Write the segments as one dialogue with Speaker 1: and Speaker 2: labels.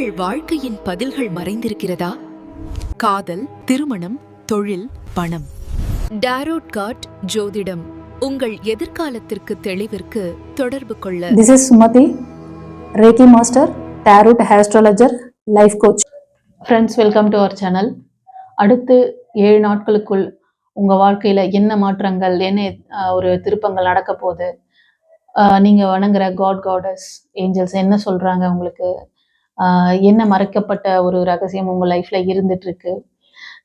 Speaker 1: உங்கள் வாழ்க்கையின் பதில்கள் மறைந்திருக்கிறதா? காதல் திருமணம் தொழில் பணம். டாரோட் காட் ஜோதிடம். உங்கள் எதிர்காலத்திற்கு தெளிவிற்கு தொடர்பு கொள்ள.
Speaker 2: This is Sumati, Reiki Master, Tarot Astrologer, Life Coach. Friends welcome to our channel அடுத்து ஏழு நாட்களுக்குள் உங்கள் வாழ்க்கையில் என்ன மாற்றங்கள் என்ன ஒரு திருப்பங்கள் நடக்க போகுது? நீங்கள் வணங்குற காட் காடஸ் ஏஞ்சல்ஸ் என்ன சொல்கிறாங்க உங்களுக்கு? என்ன மறைக்கப்பட்ட ஒரு ரகசியம் உங்கள் லைஃப்பில் இருந்துகிட்ருக்கு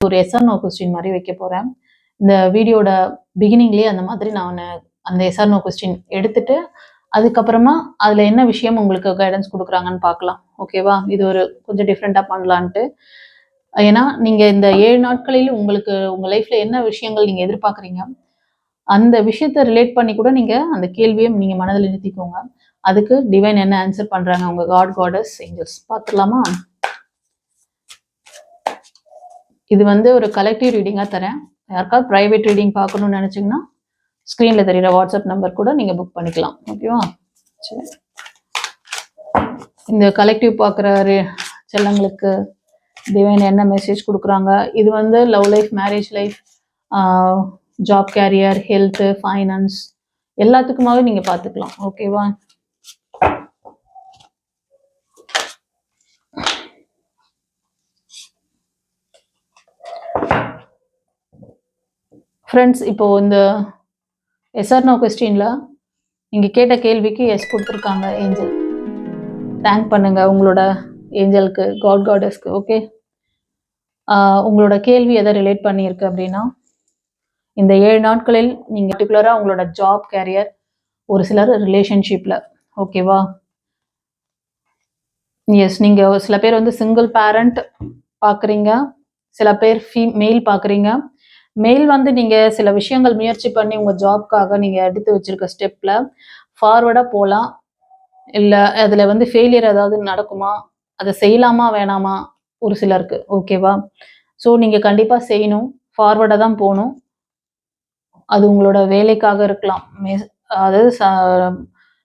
Speaker 2: ஒரு எஸ்ஆர்னோ கொஸ்டின் மாதிரி வைக்க போகிறேன் இந்த வீடியோட பிகினிங்லேயே அந்த மாதிரி நான் அந்த எஸ்ஆர்னோ கொஸ்டின் எடுத்துட்டு அதுக்கப்புறமா அதில் என்ன விஷயம் உங்களுக்கு கைடன்ஸ் கொடுக்குறாங்கன்னு பார்க்கலாம். ஓகேவா இது ஒரு கொஞ்சம் டிஃப்ரெண்ட்டாக பண்ணலான்ட்டு. ஏன்னா நீங்கள் இந்த ஏழு நாட்களில் உங்களுக்கு உங்கள் லைஃப்பில் என்ன விஷயங்கள் நீங்கள் எதிர்பார்க்குறீங்க அந்த விஷயத்த ரிலேட் பண்ணி கூட நீங்கள் அந்த கேள்வியை நீங்கள் மனதில் நிறுத்திக்கோங்க. அதுக்கு டிவைன் என்ன ஆன்சர் பண்ணுறாங்க உங்கள் காட் காடஸ் ஏஞ்சல்ஸ் பார்த்துடலாமா? இது வந்து ஒரு கலெக்டிவ் ரீடிங்காக தரேன். யாருக்காவது ப்ரைவேட் ரீடிங் பார்க்கணும்னு நினச்சிங்கன்னா ஸ்க்ரீனில் தெரியுற வாட்ஸ்அப் நம்பர் கூட நீங்கள் புக் பண்ணிக்கலாம். ஓகேவா சரி. இந்த கலெக்டிவ் பார்க்குற செல்லங்களுக்கு டிவைன் என்ன மெசேஜ் கொடுக்குறாங்க? இது வந்து love life marriage life job career health finance எல்லாத்துக்குமாவே நீங்கள் பார்த்துக்கலாம். ஓகேவா ஃப்ரெண்ட்ஸ் இப்போ இந்த எஸ்ஆர் நோ கொஸ்டின்ல நீங்க கேட்ட கேள்விக்கு எஸ் கொடுத்துருக்காங்க ஏஞ்சல் தேங்க் பண்ணுங்க உங்களோட ஏஞ்சலுக்கு காட் காடஸ்க்கு ஓகே உங்களோட கேள்வி எதை ரிலேட் பண்ணியிருக்கு அப்படின்னா இந்த ஏழு நாட்களில் நீங்கள் பர்டிகுலராக உங்களோட ஜாப் கேரியர் ஒரு சிலர் ரிலேஷன்ஷிப்பில் ஓகேவா எஸ் நீங்கள் சில பேர் வந்து சிங்கிள் பேரண்ட் பார்க்குறீங்க சில பேர் ஃபீ மெயில் பார்க்குறீங்க மெயில் வந்து நீங்கள் சில விஷயங்கள் முயற்சி பண்ணி உங்கள் ஜாப்க்காக நீங்கள் எடுத்து வச்சிருக்க ஸ்டெப்பில் ஃபார்வர்டாக போகலாம் இல்லை அதில் வந்து ஃபெயிலியர் ஏதாவது நடக்குமா? அதை செய்யலாமா வேணாமா? ஒரு சிலருக்கு. ஓகேவா ஸோ நீங்கள் கண்டிப்பாக செய்யணும். ஃபார்வர்டாக தான் போகணும். அது உங்களோட வேலைக்காக இருக்கலாம். மெஸ் அதாவது ச-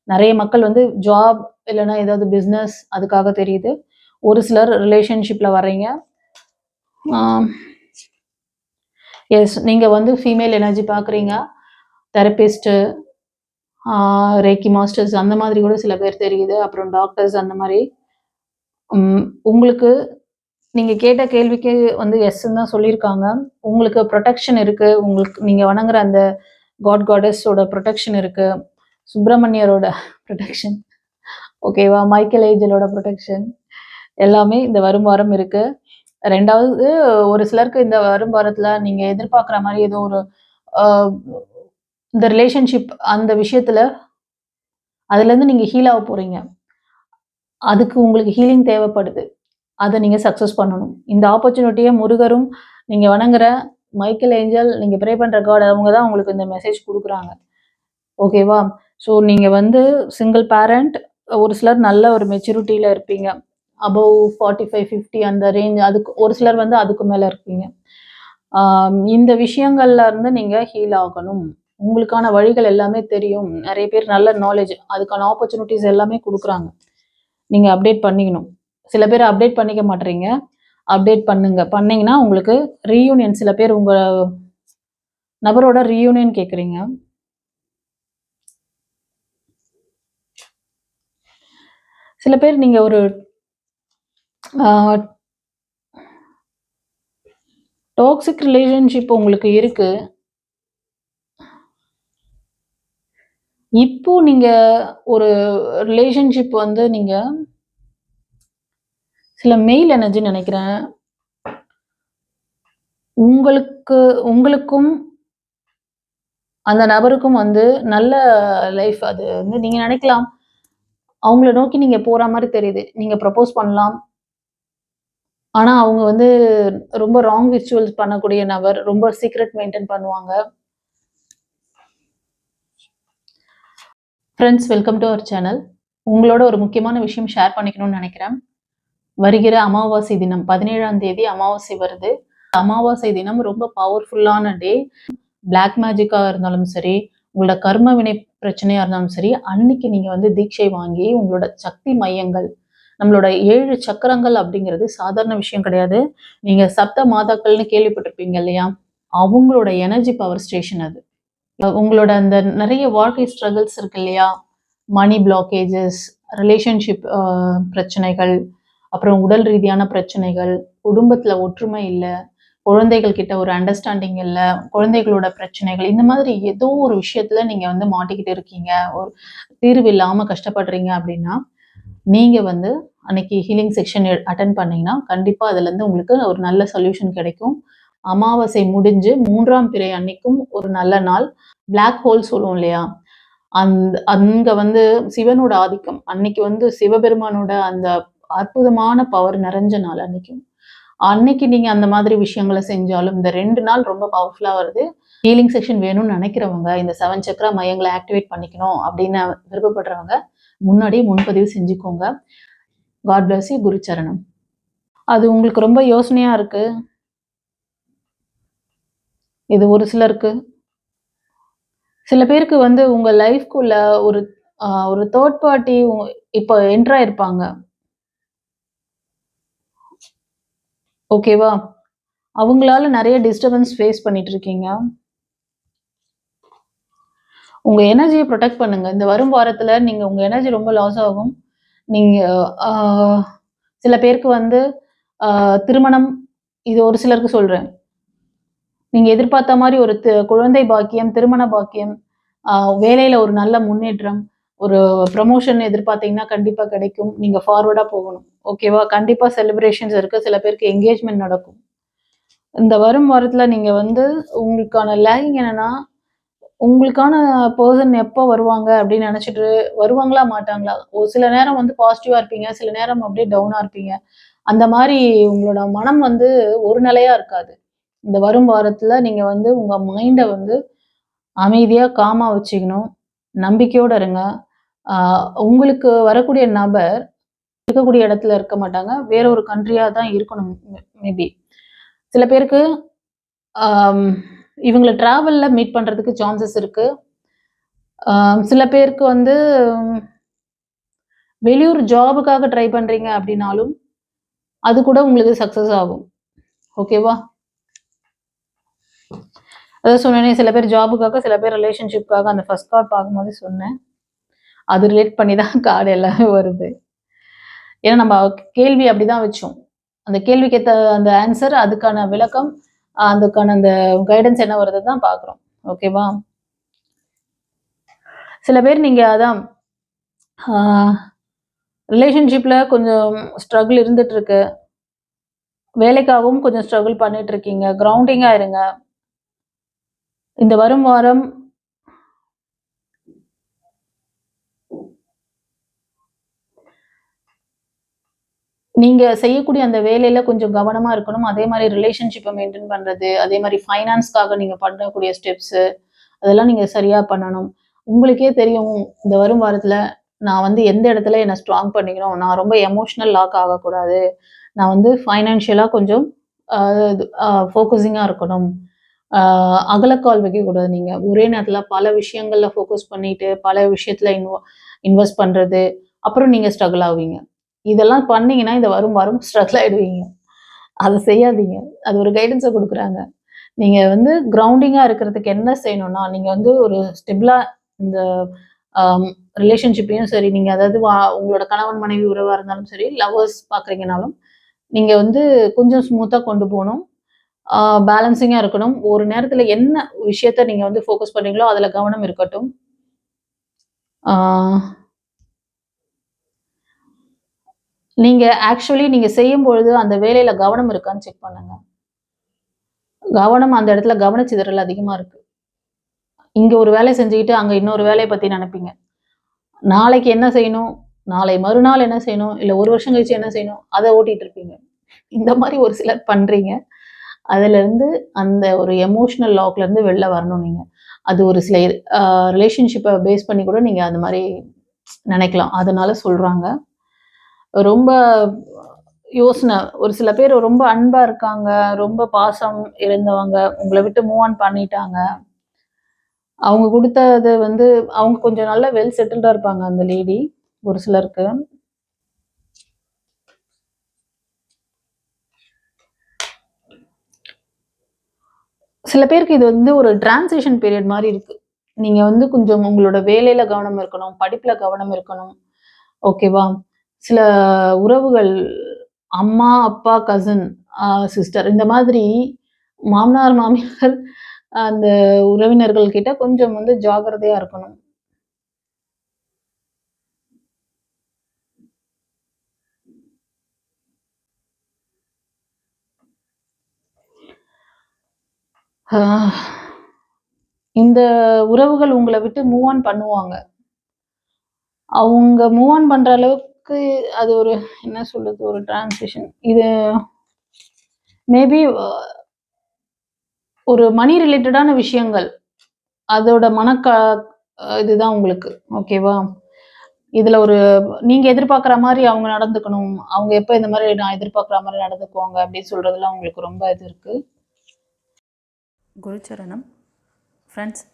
Speaker 2: நிறைய மக்கள் வந்து ஜாப் இல்லைன்னா ஏதாவது பிஸ்னஸ் அதுக்காக தெரியுது. ஒரு சிலர் ரிலேஷன்ஷிப்பில் வர்றீங்க. எஸ் நீங்கள் வந்து ஃபீமேல் எனர்ஜி பார்க்குறீங்க தெரபிஸ்ட்டு ரேக்கி மாஸ்டர்ஸ் அந்த மாதிரி கூட சில பேர் தெரியுது. அப்புறம் டாக்டர்ஸ் அந்த மாதிரி. உங்களுக்கு நீங்கள் கேட்ட கேள்விக்கு வந்து எஸ்ன்னு தான் சொல்லியிருக்காங்க. உங்களுக்கு ப்ரொடெக்ஷன் இருக்குது உங்களுக்கு நீங்கள் வணங்குற அந்த காட் காடஸோட ப்ரொடெக்ஷன் இருக்குது சுப்பிரமணியரோட ப்ரொடெக்ஷன் ஓகேவா மைக்கேல் ஏஞ்சலோட ப்ரொடெக்ஷன் எல்லாமே இந்த வரும் வாரம் இருக்குது ரெண்டாவது ஒரு சிலருக்கு இந்த வரும் வாரத்தில் நீங்கள் எதிர்பார்க்குற மாதிரி ஏதோ ஒரு இந்த ரிலேஷன்ஷிப் அந்த விஷயத்தில் அதுலேருந்து நீங்கள் ஹீல் ஆக போகிறீங்க அதுக்கு உங்களுக்கு ஹீலிங் தேவைப்படுது. அதை நீங்கள் சக்ஸஸ் பண்ணணும். இந்த ஆப்பர்ச்சுனிட்டியை முருகரும் நீங்கள் வணங்குற மைக்கேல் ஏஞ்சல் நீங்கள் ப்ரே பண்ணுற கார்டு அவங்க தான் உங்களுக்கு இந்த மெசேஜ் கொடுக்குறாங்க. ஓகேவா ஸோ நீங்கள் வந்து சிங்கிள் பேரண்ட் ஒரு சிலர் நல்ல ஒரு மெச்சூரிட்டியில் இருப்பீங்க. அபவ் ஃபார்ட்டி ஃபைவ் ஃபிஃப்டி அந்த ரேஞ்ச் அதுக்கு ஒரு சிலர் வந்து அதுக்கு மேலே இருப்பீங்க. இந்த விஷயங்கள்ல இருந்து நீங்கள் ஹீல் ஆகணும். உங்களுக்கான வழிகள் எல்லாமே தெரியும். நிறைய பேர் நல்ல நாலேஜ் அதுக்கான ஆப்பர்ச்சுனிட்டிஸ் எல்லாமே கொடுக்குறாங்க. நீங்கள் அப்டேட் பண்ணிக்கணும். சில பேர் அப்டேட் பண்ணிக்க மாட்டீங்க அப்டேட் பண்ணுங்க. பண்ணிங்கன்னா உங்களுக்கு ரீயூனியன் சில பேர் உங்கள் நபரோட ரீயூனியன் கேட்குறீங்க சில பேர் நீங்கள் ஒரு டாக்ஸிக் ரிலேஷன்ஷிப் உங்களுக்கு இருக்கு. இப்போ நீங்க ஒரு ரிலேஷன்ஷிப் வந்து நீங்க சில மெயில் எனர்ஜி நினைக்கிறேன். உங்களுக்கு உங்களுக்கும் அந்த நபருக்கும் வந்து நல்ல லைஃப் அது வந்து நீங்க நினைக்கலாம். அவங்கள நோக்கி நீங்க போற மாதிரி தெரியுது. நீங்க ப்ரப்போஸ் பண்ணலாம். ஆனால் அவங்க வந்து ரொம்ப ராங் விச்சுவல்ஸ் பண்ணக்கூடிய நபர் ரொம்ப சீக்ரெட் மெயின்டைன் பண்ணுவாங்க. Friends welcome to our channel உங்களோட ஒரு முக்கியமான விஷயம் ஷேர் பண்ணிக்கணும்னு நினைக்கிறேன். வருகிற அமாவாசை தினம் பதினேழாம் தேதி அமாவாசை வருது. அமாவாசை தினம் ரொம்ப பவர்ஃபுல்லான டே பிளாக் மேஜிக்காக இருந்தாலும் சரி உங்களோட கர்ம வினை பிரச்சனையாக இருந்தாலும் சரி அன்னைக்கு நீங்கள் வந்து தீட்சை வாங்கி உங்களோட சக்தி மையங்கள் நம்மளோட ஏழு சக்கரங்கள் அப்படிங்கிறது சாதாரண விஷயம் கிடையாது. நீங்க சப்த மாதாக்கள்னு கேள்விப்பட்டிருப்பீங்க இல்லையா? அவங்களோட எனர்ஜி பவர் ஸ்டேஷன் அது. உங்களோட அந்த நிறைய வாழ்க்கை ஸ்ட்ரகிள்ஸ் இருக்கு இல்லையா? மணி பிளாக்கேஜஸ் ரிலேஷன்ஷிப் பிரச்சனைகள் அப்புறம் உடல் ரீதியான பிரச்சனைகள் குடும்பத்துல ஒற்றுமை இல்லை குழந்தைகள் கிட்ட ஒரு அண்டர்ஸ்டாண்டிங் இல்லை குழந்தைகளோட பிரச்சனைகள் இந்த மாதிரி ஏதோ ஒரு விஷயத்துல நீங்க வந்து மாட்டிக்கிட்டு இருக்கீங்க. ஒரு தீர்வு இல்லாம கஷ்டப்படுறீங்க அப்படின்னா நீங்கள் வந்து அன்னைக்கு ஹீலிங் செக்ஷன் அட்டன் பண்ணிங்கன்னா கண்டிப்பாக அதுலேருந்து உங்களுக்கு ஒரு நல்ல சொல்யூஷன் கிடைக்கும். அமாவாசை முடிஞ்சு மூன்றாம் பிறை அன்னைக்கும் ஒரு நல்ல நாள். பிளாக் ஹோல் சொல்லுவோம் இல்லையா? அந்த அங்கே வந்து சிவனோட ஆதிக்கம். அன்னைக்கு வந்து சிவபெருமானோட அந்த அற்புதமான பவர் நிறைஞ்ச நாள் அன்னைக்கும். அன்னைக்கு நீங்கள் அந்த மாதிரி விஷயங்களை செஞ்சாலும் இந்த ரெண்டு நாள் ரொம்ப பவர்ஃபுல்லாக வருது. ஹீலிங் செக்ஷன் வேணும்னு நினைக்கிறவங்க இந்த செவன் சக்கரா மையங்களை ஆக்டிவேட் பண்ணிக்கணும் அப்படின்னு விருப்பப்படுறவங்க முன்னாடியே முன்பதிவு செஞ்சுக்கோங்க. காட் பிளஸ் யூ குரு சரணம் அது உங்களுக்கு ரொம்ப யோசனையா இருக்கு. இது ஒரு சிலருக்கு. சில பேருக்கு வந்து உங்க லைஃப்குள்ள ஒரு ஒரு தேர்ட் பார்ட்டி இப்போ என்ட்ரா இருப்பாங்க. ஓகேவா அவங்களால நிறைய டிஸ்டர்பன்ஸ் ஃபேஸ் பண்ணிட்டு இருக்கீங்க. உங்கள் எனர்ஜியை ப்ரொடெக்ட் பண்ணுங்க. இந்த வரும் வாரத்தில் நீங்கள் உங்கள் எனர்ஜி ரொம்ப லாஸ் ஆகும். நீங்கள் சில பேருக்கு வந்து திருமணம் இது ஒரு சிலருக்கு சொல்கிறேன் நீங்கள் எதிர்பார்த்த மாதிரி ஒரு குழந்தை பாக்கியம் திருமண பாக்கியம் வேலையில் ஒரு நல்ல முன்னேற்றம் ஒரு ப்ரமோஷன் எதிர்பார்த்தீங்கன்னா கண்டிப்பாக கிடைக்கும். நீங்கள் ஃபார்வர்டாக போகணும். ஓகேவா கண்டிப்பாக செலிப்ரேஷன்ஸ் இருக்குது சில பேருக்கு என்கேஜ்மெண்ட் நடக்கும். இந்த வரும் வாரத்தில் நீங்கள் வந்து உங்களுக்கான லேகிங் என்னென்னா உங்களுக்கான பர்சன் எப்போ வருவாங்க அப்படின்னு நினச்சிட்டு வருவாங்களா மாட்டாங்களா? ஒரு சில நேரம் வந்து பாசிட்டிவாக இருப்பீங்க சில நேரம் அப்படியே டவுனாக இருப்பீங்க. அந்த மாதிரி உங்களோட மனம் வந்து ஒரு நிலையாக இருக்காது. இந்த வரும் வாரத்தில் நீங்கள் வந்து உங்கள் மைண்டை வந்து அமைதியாக காமா வச்சுக்கணும். நம்பிக்கையோடு இருங்க. உங்களுக்கு வரக்கூடிய நபர் இருக்கக்கூடிய இடத்துல இருக்க மாட்டாங்க. வேற ஒரு கண்ட்ரியாக தான் இருக்கணும் மேபி சில பேருக்கு இவங்களை ட்ராவலில் மீட் பண்ணுறதுக்கு சான்சஸ் இருக்கு. சில பேருக்கு வந்து வெளியூர் ஜாபுக்காக ட்ரை பண்ணுறீங்க அப்படின்னாலும் அது கூட உங்களுக்கு சக்சஸ் ஆகும். ஓகேவா அதான் சொன்னேனே சில பேர் ஜாபுக்காக சில பேர் ரிலேஷன்ஷிப்காக அந்த ஃபர்ஸ்ட் கார்டு பார்க்கும்போது சொன்னேன். அது ரிலேட் பண்ணி தான் கார்டு எல்லாமே வருது. ஏன்னா நம்ம கேள்வி அப்படிதான் வச்சோம். அந்த கேள்விக்கு ஏற்ற அந்த ஆன்சர் அதுக்கான விளக்கம் அதுக்கான அந்த கைடன்ஸ் என்ன வருது தான் பார்க்குறோம். ஓகேவா சில பேர் நீங்கள் அதான் ரிலேஷன்ஷிப்பில் கொஞ்சம் ஸ்ட்ரகிள் இருந்துகிட்ருக்கு வேலைக்காகவும் கொஞ்சம் ஸ்ட்ரகிள் பண்ணிட்டு இருக்கீங்க இருங்க. இந்த வரும் வாரம் நீங்கள் செய்யக்கூடிய அந்த வேலையில் கொஞ்சம் கவனமாக இருக்கணும். அதே மாதிரி ரிலேஷன்ஷிப்பை மெயின்டைன் பண்ணுறது அதே மாதிரி ஃபைனான்ஸ்க்காக நீங்கள் பண்ணக்கூடிய ஸ்டெப்ஸு அதெல்லாம் நீங்கள் சரியாக பண்ணணும். உங்களுக்கே தெரியும் இந்த வரும் வாரத்தில் நான் வந்து எந்த இடத்துல என்னை ஸ்ட்ராங் பண்ணிக்கணும் நான் ரொம்ப எமோஷ்னல் லாக் ஆகக்கூடாது. நான் வந்து ஃபைனான்ஷியலாக கொஞ்சம் ஃபோக்கஸிங்காக இருக்கணும். அகலக்கால் வைக்கக்கூடாது நீங்கள் ஒரே நேரத்தில் பல விஷயங்களில் ஃபோக்கஸ் பண்ணிட்டு பல விஷயத்தில் இன்வ இன்வெஸ்ட் பண்ணுறது அப்புறம் நீங்கள் ஸ்ட்ரகிள் ஆவீங்க. இதெல்லாம் பண்ணீங்கன்னா இந்த வரும் வரும் ஸ்ட்ரகிள் ஆகிடுவீங்க அதை செய்யாதீங்க. அது ஒரு கைடன்ஸை கொடுக்குறாங்க. நீங்கள் வந்து கிரவுண்டிங்காக இருக்கிறதுக்கு என்ன செய்யணும்னா நீங்கள் வந்து ஒரு ஸ்டெபிளாக இந்த ரிலேஷன்ஷிப்பையும் சரி நீங்கள் அதாவது வா- உங்களோட கணவன் மனைவி உறவாக இருந்தாலும் சரி லவ்வர்ஸ் பார்க்குறீங்கனாலும் நீங்கள் வந்து கொஞ்சம் ஸ்மூத்தாக கொண்டு போகணும். பேலன்சிங்காக இருக்கணும். ஒரு நேரத்தில் என்ன விஷயத்த நீங்கள் வந்து ஃபோக்கஸ் பண்ணுறீங்களோ அதில் கவனம் இருக்கட்டும். நீங்கள் ஆக்சுவலி நீங்கள் செய்யும் பொழுது அந்த வேலையில் கவனம் இருக்கான்னு செக் பண்ணுங்க. கவனம் அந்த இடத்துல கவனச்சிதறல் அதிகமாக இருக்குது இங்கே ஒரு வேலை செஞ்சுக்கிட்டு அங்கே இன்னொரு வேலையை பற்றி நினைப்பீங்க. நாளைக்கு என்ன செய்யணும்? நாளை மறுநாள் என்ன செய்யணும்? இல்லை ஒரு வருஷம் கழிச்சு என்ன செய்யணும்? அதை ஓட்டிகிட்டு இருப்பீங்க. இந்த மாதிரி ஒரு சிலர் பண்ணுறீங்க அதுலேருந்து அந்த ஒரு எமோஷ்னல் லாக்லேருந்து வெளில வரணும் நீங்கள் அது ஒரு சில ரிலேஷன்ஷிப்பை பேஸ் பண்ணி கூட நீங்கள் அந்த மாதிரி நினைக்கலாம். அதனால சொல்கிறாங்க ரொம்ப யோசனை. ஒரு சில பேர் ரொம்ப அன்பாக இருக்காங்க ரொம்ப பாசம் இருந்தவங்க உங்களை விட்டு மூவ் ஆன் பண்ணிட்டாங்க. அவங்க கொடுத்தது வந்து அவங்க கொஞ்சம் நல்ல வெல் செட்டில்டாக இருப்பாங்க அந்த லேடி ஒரு சிலருக்கு. சில பேருக்கு இது வந்து ஒரு டிரான்சேஷன் பீரியட் மாதிரி இருக்கு. நீங்கள் வந்து கொஞ்சம் உங்களோட வேலையில் கவனம் இருக்கணும் படிப்பில் கவனம் இருக்கணும். ஓகேவா சில உறவுகள் அம்மா அப்பா கசின் சிஸ்டர் இந்த மாதிரி மாமனார் மாமியார் அந்த உறவினர்கள் கிட்ட கொஞ்சம் வந்து ஜாக்கிரதையா இருக்கணும். இந்த உறவுகள் உங்களை விட்டு மூவ் ஆன் பண்ணுவாங்க. அவங்க மூவ் ஆன் பண்ற அளவுக்கு அது ஒரு என்ன சொல்றது ஒரு டிரான்சிஷன் இது மேபி ஒரு மணி ரிலேட்டடான விஷயங்கள். அதோட மனக்க இதுதான் உங்களுக்கு. ஓகேவா இதுல ஒரு நீங்க எதிர்பார்க்குற மாதிரி அவங்க நடந்துக்கணும். அவங்க எப்போ இந்த மாதிரி நான் எதிர்பார்க்குற மாதிரி நடந்துக்குவாங்க அப்படின்னு சொல்றதுலாம் உங்களுக்கு ரொம்ப இது இருக்கு.
Speaker 3: குருச்சரணம். ஃப்ரெண்ட்ஸ்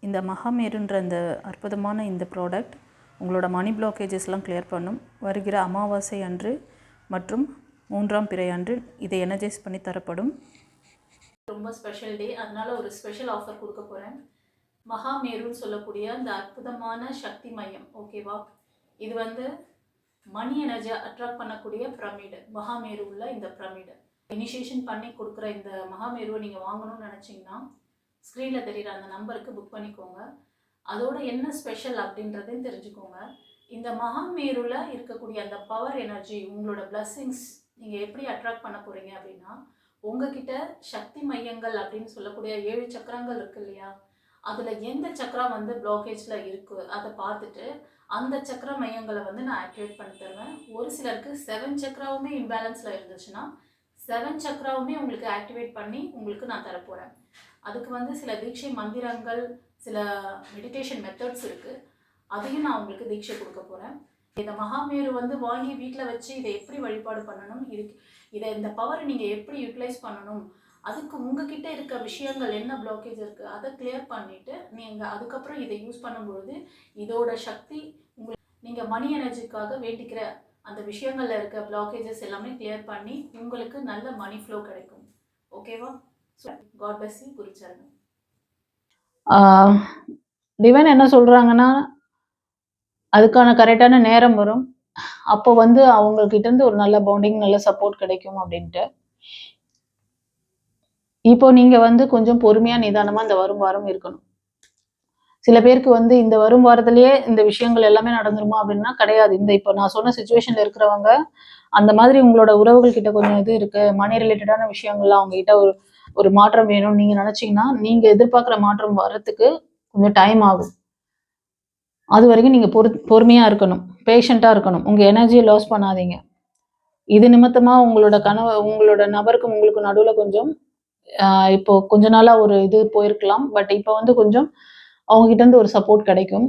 Speaker 3: இந்த மகாமேருன்ற இந்த அற்புதமான இந்த ப்ராடக்ட் உங்களோட மணி பிளாக்கேஜஸ்லாம் கிளியர் பண்ணும். வருகிற அமாவாசை அன்று மற்றும் மூன்றாம் பிறை அன்று இதை எனர்ஜைஸ் பண்ணி தரப்படும்.
Speaker 2: ரொம்ப ஸ்பெஷல் டே அதனால் ஒரு ஸ்பெஷல் ஆஃபர் கொடுக்க போகிறேன் மகாமேருன்னு சொல்லக்கூடிய அந்த அற்புதமான சக்தி மையம் ஓகேவா இது வந்து மணி எனர்ஜியை அட்ராக்ட் பண்ணக்கூடிய பிரமிடு மகாமேரு உள்ள இந்த பிரமிடு இனிஷியேஷன் பண்ணி கொடுக்குற இந்த மகாமேருவை நீங்கள் வாங்கணும்னு நினச்சிங்கன்னா ஸ்க்ரீனில் தெரிகிற அந்த நம்பருக்கு புக் பண்ணிக்கோங்க. அதோட என்ன ஸ்பெஷல் அப்படின்றதையும் தெரிஞ்சுக்கோங்க. இந்த மகாமேருல இருக்கக்கூடிய அந்த பவர் எனர்ஜி உங்களோட பிளஸ்ஸிங்ஸ் நீங்கள் எப்படி அட்ராக்ட் பண்ண போகிறீங்க அப்படின்னா உங்ககிட்ட சக்தி மையங்கள் அப்படின்னு சொல்லக்கூடிய ஏழு சக்கரங்கள் இருக்கு இல்லையா? அதில் எந்த சக்கரம் வந்து பிளாக்கேஜில் இருக்கு அதை பார்த்துட்டு அந்த சக்கர மையங்களை வந்து நான் ஆக்டிவேட் பண்ணி தருவேன். ஒரு சிலருக்கு செவன் சக்கராவுமே இம்பேலன்ஸில் இருந்துச்சுன்னா செவன் சக்கராவுமே உங்களுக்கு ஆக்டிவேட் பண்ணி உங்களுக்கு நான் தரப்போகிறேன் அதுக்கு வந்து சில தீட்சை மந்திரங்கள் சில மெடிடேஷன் மெத்தட்ஸ் இருக்குது அதையும் நான் உங்களுக்கு தீட்சை கொடுக்க போகிறேன் இந்த மகாமேரு வந்து வாங்கி வீட்டில் வச்சு இதை எப்படி வழிபாடு பண்ணணும்? இதுக்கு இதை இந்த பவரை நீங்கள் எப்படி யூட்டிலைஸ் பண்ணணும்? அதுக்கு உங்ககிட்ட இருக்க விஷயங்கள் என்ன பிளாக்கேஜ் இருக்குது அதை கிளியர் பண்ணிவிட்டு நீங்கள் அதுக்கப்புறம் இதை யூஸ் பண்ணும்பொழுது இதோட சக்தி உங்களுக்கு நீங்கள் மணி எனர்ஜிக்காக வேண்டிக்கிற அந்த விஷயங்களில் இருக்க பிளாக்கேஜஸ் எல்லாமே கிளியர் பண்ணி உங்களுக்கு நல்ல மணி ஃப்ளோ கிடைக்கும். ஓகேவா காட் பிளஸ் யூ குருச்சரணம் டிவைன் என்ன சொல்கிறாங்கன்னா அதுக்கான கரெக்டான நேரம் வரும். அப்போ வந்து அவங்கக்கிட்ட இருந்து ஒரு நல்ல பவுண்டிங் நல்ல சப்போர்ட் கிடைக்கும் அப்படின்ட்டு. இப்போ நீங்கள் வந்து கொஞ்சம் பொறுமையாக நிதானமாக இந்த வரும் வாரம் இருக்கணும். சில பேருக்கு வந்து இந்த வரும் வாரத்திலேயே இந்த விஷயங்கள் எல்லாமே நடந்துருமா அப்படின்னா கிடையாது. இந்த இப்போ நான் சொன்ன சுச்சுவேஷன்ல இருக்கிறவங்க அந்த மாதிரி உங்களோட உறவுகள் கிட்ட கொஞ்சம் இது இருக்கு. மணி ரிலேட்டடான விஷயங்கள்லாம் அவங்க கிட்ட ஒரு ஒரு மாற்றம் வேணும்னு நீங்க நினைச்சீங்கன்னா நீங்க எதிர்பார்க்குற மாற்றம் வர்றதுக்கு கொஞ்சம் டைம் ஆகும். அது வரைக்கும் நீங்க பொறு பொறுமையா இருக்கணும். பேஷண்டா இருக்கணும். உங்க எனர்ஜியை லாஸ் பண்ணாதீங்க. இது நிமித்தமா உங்களோட கனவு உங்களோட நபருக்கும் உங்களுக்கு நடுவுல கொஞ்சம் இப்போ கொஞ்ச நாளா ஒரு இது போயிருக்கலாம். பட் இப்போ வந்து கொஞ்சம் அவங்க கிட்ட இருந்து ஒரு சப்போர்ட் கிடைக்கும்.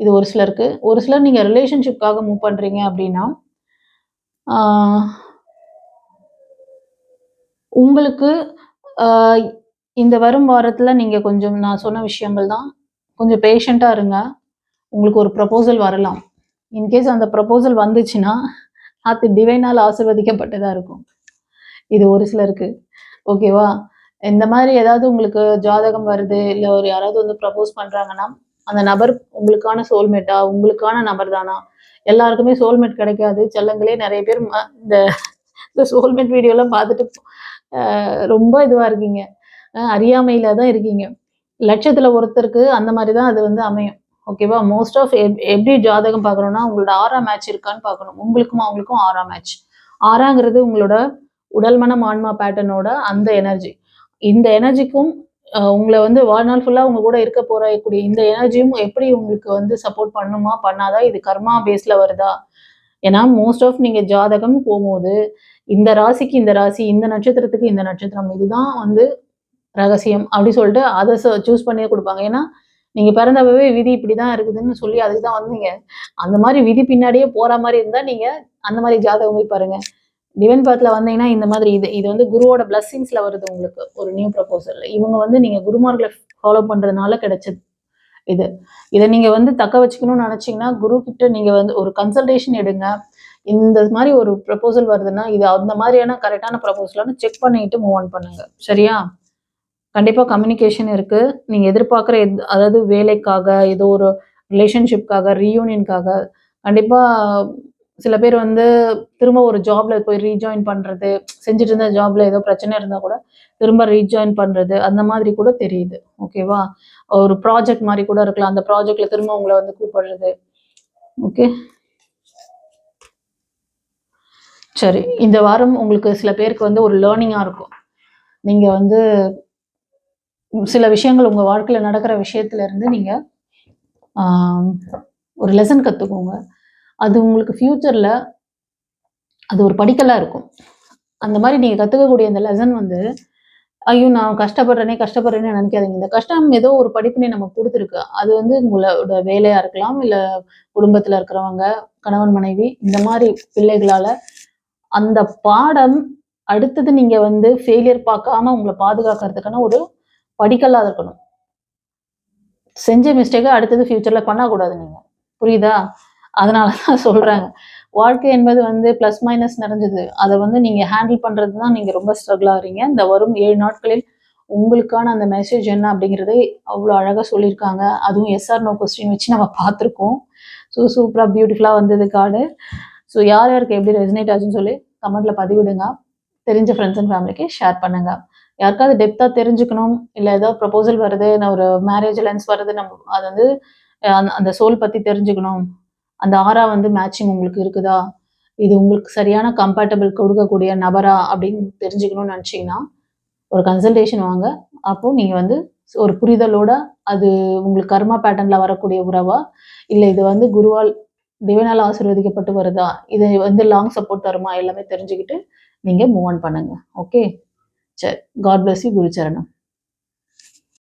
Speaker 2: இது ஒரு சிலருக்கு. ஒரு சிலர் நீங்க ரிலேஷன்ஷிப்காக மூவ் பண்றீங்க அப்படின்னா ஆஹ் உங்களுக்கு இந்த வரும் வாரத்துல நீங்க கொஞ்சம் நான் சொன்ன விஷயங்கள் தான். கொஞ்சம் பேஷண்ட்டாக இருங்க. உங்களுக்கு ஒரு ப்ரப்போசல் வரலாம். இன்கேஸ் அந்த ப்ரப்போசல் வந்துச்சுன்னா அது டிவைனால் ஆசிர்வதிக்கப்பட்டதா இருக்கும். இது ஒரு சிலருக்கு. ஓகேவா இந்த மாதிரி ஏதாவது உங்களுக்கு ஜாதகம் வருது இல்லை ஒரு யாராவது வந்து ப்ரப்போஸ் பண்றாங்கன்னா அந்த நபர் உங்களுக்கான சோல்மேட்டா உங்களுக்கான நபர் தானா? எல்லாருக்குமே சோல்மேட் கிடைக்காது. செல்லங்களே நிறைய பேர் இந்த இந்த சோல்மேட் வீடியோலாம் பார்த்துட்டு ரொம்ப இதுவாக இருக்கீங்க. அறியாமையில் அறியாமையில தான் இருக்கீங்க. லட்சத்தில் ஒருத்தருக்கு அந்த மாதிரி தான் அது வந்து அமையும். ஓகேவா மோஸ்ட் ஆஃப் எப்படி ஜாதகம் பார்க்கணும்னா உங்களோட ஆறாம் மேட்ச் இருக்கான்னு பார்க்கணும். உங்களுக்கும் அவங்களுக்கும் ஆறாம் மேட்ச் ஆறாங்கிறது உங்களோட உடல் மனம் ஆன்மா பேட்டர்னோட அந்த எனர்ஜி இந்த எனர்ஜிக்கும் உங்களை வந்து வாழ்நாள் ஃபுல்லாக உங்க கூட இருக்க போறக்கூடிய இந்த எனர்ஜியும் எப்படி உங்களுக்கு வந்து சப்போர்ட் பண்ணுமா பண்ணாதா இது கர்மா பேஸ்ல வருதா? ஏன்னா மோஸ்ட் ஆஃப் நீங்க ஜாதகம் போகும்போது இந்த ராசிக்கு இந்த ராசி இந்த நட்சத்திரத்துக்கு இந்த நட்சத்திரம் இதுதான் வந்து ரகசியம் அப்படி சொல்லிட்டு அதை சூஸ் பண்ணியே கொடுப்பாங்க. ஏன்னா நீங்க பிறந்தப்பவே விதி இப்படிதான் இருக்குதுன்னு சொல்லி அதுக்கு தான் வந்தீங்க. அந்த மாதிரி விதி பின்னாடியே போற மாதிரி இருந்தா நீங்க அந்த மாதிரி ஜாதகம் போய் பாருங்க. டிவன் பாத்ல வந்தீங்கன்னா இந்த மாதிரி இது. இது வந்து குருவோட பிளஸ்ஸிங்ஸில் வருது உங்களுக்கு ஒரு நியூ ப்ரப்போசல் இவங்க வந்து நீங்க குருமார்களை ஃபாலோ பண்றதுனால கிடைச்சது. இது. இதை நீங்கள் வந்து தக்க வச்சுக்கணும்னு நினச்சிங்கன்னா குரு கிட்ட நீங்க வந்து ஒரு கன்சல்டேஷன் எடுங்க. இந்த மாதிரி ஒரு ப்ரப்போசல் வருதுன்னா இது அந்த மாதிரியான கரெக்டான ப்ரப்போசலான்னு செக் பண்ணிட்டு மூவ் ஆன் பண்ணுங்க. சரியா? கண்டிப்பாக கம்யூனிகேஷன் இருக்குது நீங்கள் எதிர்பார்க்குற எத் அதாவது வேலைக்காக ஏதோ ஒரு ரிலேஷன்ஷிப்காக ரீயூனியனுக்காக கண்டிப்பாக சில பேர் வந்து திரும்ப ஒரு ஜாப்ல போய் ரீஜாயின் பண்ணுறது செஞ்சுட்டு இருந்த ஜாப்ல ஏதோ பிரச்சனை இருந்தால் கூட திரும்ப ரீஜாயின் பண்ணுறது அந்த மாதிரி கூட தெரியுது. ஓகேவா ஒரு ப்ராஜெக்ட் மாதிரி கூட இருக்கலாம். அந்த ப்ராஜெக்ட்ல திரும்ப உங்களை வந்து கூப்பிடுறது. ஓகே சரி. இந்த வாரம் உங்களுக்கு சில பேருக்கு வந்து ஒரு லேர்னிங்காக இருக்கும். நீங்கள் வந்து சில விஷயங்கள் உங்கள் வாழ்க்கையில் நடக்கிற விஷயத்துல இருந்து நீங்கள் ஒரு லெசன் கற்றுக்கோங்க அது உங்களுக்கு ஃப்யூச்சரில் அது ஒரு படிக்கலாக இருக்கும். அந்த மாதிரி நீங்கள் கற்றுக்கக்கூடிய அந்த லெசன் வந்து ஐயோ நான் கஷ்டப்படுறேனே கஷ்டப்படுறேனே நினைக்காதீங்க. இந்த கஷ்டம் ஏதோ ஒரு படிப்பினை நமக்கு கொடுத்துருக்கு. அது வந்து உங்களோட வேலையாக இருக்கலாம் இல்லை குடும்பத்தில் இருக்கிறவங்க கணவன் மனைவி இந்த மாதிரி பிள்ளைகளால் அந்த பாடம் அடுத்தது நீங்கள் வந்து ஃபெயிலியர் பார்க்காம உங்களை பாதுகாக்கிறதுக்கான ஒரு படிக்கல்லாக இருக்கணும். செஞ்ச மிஸ்டேக்கை அடுத்தது ஃப்யூச்சரில் பண்ணக்கூடாது நீங்கள் புரியுதா? அதனால தான் சொல்கிறாங்க வாழ்க்கை என்பது வந்து ப்ளஸ் மைனஸ் நிறைஞ்சது. அதை வந்து நீங்கள் ஹேண்டில் பண்ணுறது தான் நீங்கள் ரொம்ப ஸ்ட்ரகிள் ஆகிறீங்க இந்த வரும் ஏழு நாட்களில் உங்களுக்கான அந்த மெசேஜ் என்ன அப்படிங்கிறதே அவ்வளோ அழகாக சொல்லியிருக்காங்க. அதுவும் எஸ்ஆர் நோ கொஸ்டின் வச்சு நம்ம பார்த்துருக்கோம். ஸோ சூப்பராக பியூட்டிஃபுல்லாக வந்தது கார்டு ஸோ யார் யாருக்கு எப்படி ரெசினேட் ஆச்சுன்னு சொல்லி கமெண்ட்டில் பதிவிடுங்க. தெரிஞ்ச ஃப்ரெண்ட்ஸ் அண்ட் ஃபேமிலிக்கு ஷேர் பண்ணுங்க. யாருக்காவது டெப்த்தாக தெரிஞ்சுக்கணும் இல்லை ஏதாவது ப்ரப்போசல் வருது நான் ஒரு மேரேஜ் லென்ஸ் வருது நம்ம அது வந்து அந்த- அந்த சோல் பற்றி தெரிஞ்சுக்கணும். அந்த ஆறா வந்து மேட்சிங் உங்களுக்கு இருக்குதா? இது உங்களுக்கு சரியான கம்பேட்டபிள் கொடுக்கக்கூடிய நபரா அப்படின்னு தெரிஞ்சுக்கணும்னு நினச்சிங்கன்னா ஒரு கன்சல்டேஷன் வாங்க. அப்போ நீங்கள் வந்து ஒரு புரிதலோட அது உங்களுக்கு கர்மா பேட்டர்னில் வரக்கூடிய உறவா? இல்லை இது வந்து குருவால் டிவைனால் ஆசீர்வதிக்கப்பட்டு வருதா? இது வந்து லாங் சப்போர்ட் தருமா? எல்லாமே தெரிஞ்சுக்கிட்டு நீங்கள் மூவ் ஆன் பண்ணுங்க. ஓகே சரி. God bless you குருச்சரணம்